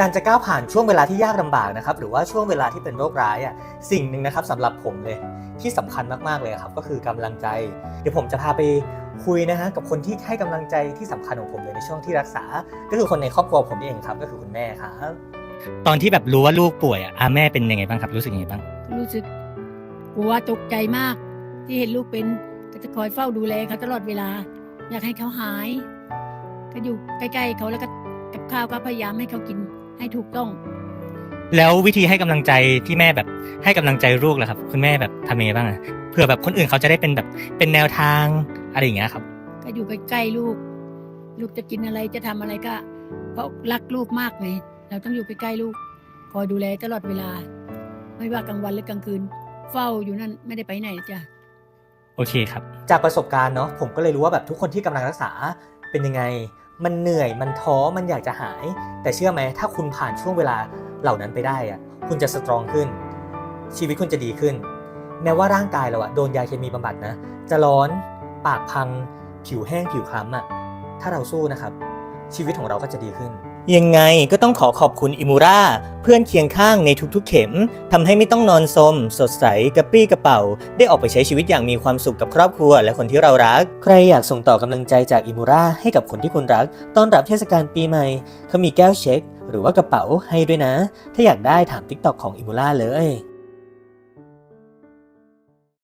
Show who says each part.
Speaker 1: การจะก้าวผ่านช่วงเวลาที่ยากลำบากนะครับหรือว่าช่วงเวลาที่เป็นโรคร้ายอะสิ่งหนึ่งนะครับสำหรับผมเลยที่สำคัญมากๆเลยครับก็คือกำลังใจ เดี๋ยวผมจะพาไปคุยนะฮะกับคนที่ให้กำลังใจที่สำคัญของผมเลยในช่วงที่รักษา ก็คือคนในครอบครัวผมเองครับ ก็คือคุณแม่ครับ
Speaker 2: ตอนที่แบบรู้ว่าลูกป่วยอะอาแม่เป็นยังไงบ้างครับรู้สึกยังไงบ้าง
Speaker 3: รู้สึกกลัวตกใจมาก ที่เห็นลูกเป็นก็จะคอยเฝ้าดูแลเขาตลอดเวลา อยากให้เขาหาย ก็อยู่ใกล้ๆเขาแล้วก็กับข้าวก็พยายามให้เขากิน ให้ถูกต้อง
Speaker 2: แล้ววิธีให้กำลังใจที่แม่แบบให้กำลังใจลูกล่ะครับ คุณแม่แบบทำยังไงบ้างอะเผื่อแบบคนอื่นเขาจะได้เป็นแบบเป็นแนวทางอะไรอย่างเงี้ยครับ
Speaker 3: ก็อยู่ใกล้ๆลูก ลูกจะกินอะไรจะทำอะไรก็เพราะรักลูกมากเลยเราต้องอยู่ใกล้ๆลูก คอยดูแลตลอดเวลา ไม่ว่ากลางวันหรือกลางคืน เฝ้าอยู่นั่นไม่ได้ไปไหนจ้ะ
Speaker 2: โอเคครับ
Speaker 1: จากประสบการณ์เนาะผมก็เลยรู้ว่าแบบทุกคนที่กำลังรักษาเป็นยังไง มันเหนื่อยมันท้อมันอยากจะหาย แต่เชื่อไหมถ้าคุณผ่านช่วงเวลาเหล่านั้นไปได้อะคุณจะสตรองขึ้น ชีวิตคุณจะดีขึ้น แม้ว่าร่างกายเราอะโดนยาเคมีบำบัดนะ จะร้อนปากพัง ผิวแห้งผิวคล้ำอะถ้าเราสู้นะครับ ชีวิตของเราก็จะดีขึ้น ยังไงก็ต้องขอขอบคุณอิมูราเพื่อนเคียงข้างในทุกๆ เข็มทำให้ไม่ต้องนอนสม สดใสกระปรี้กระเป๋า ได้ออกไปใช้ชีวิตอย่างมีความสุขกับครอบครัว และคนที่เรารัก ใครอยากส่งต่อกำลังใจจากอิมูราให้กับคนที่คุณรัก ต้อนรับเทศกาลปีใหม่เขามีแก้วเช็ค หรือว่ากระเป๋าให้ด้วยนะ ถ้าอยากได้ถามทิกตอกของอิมูราเลย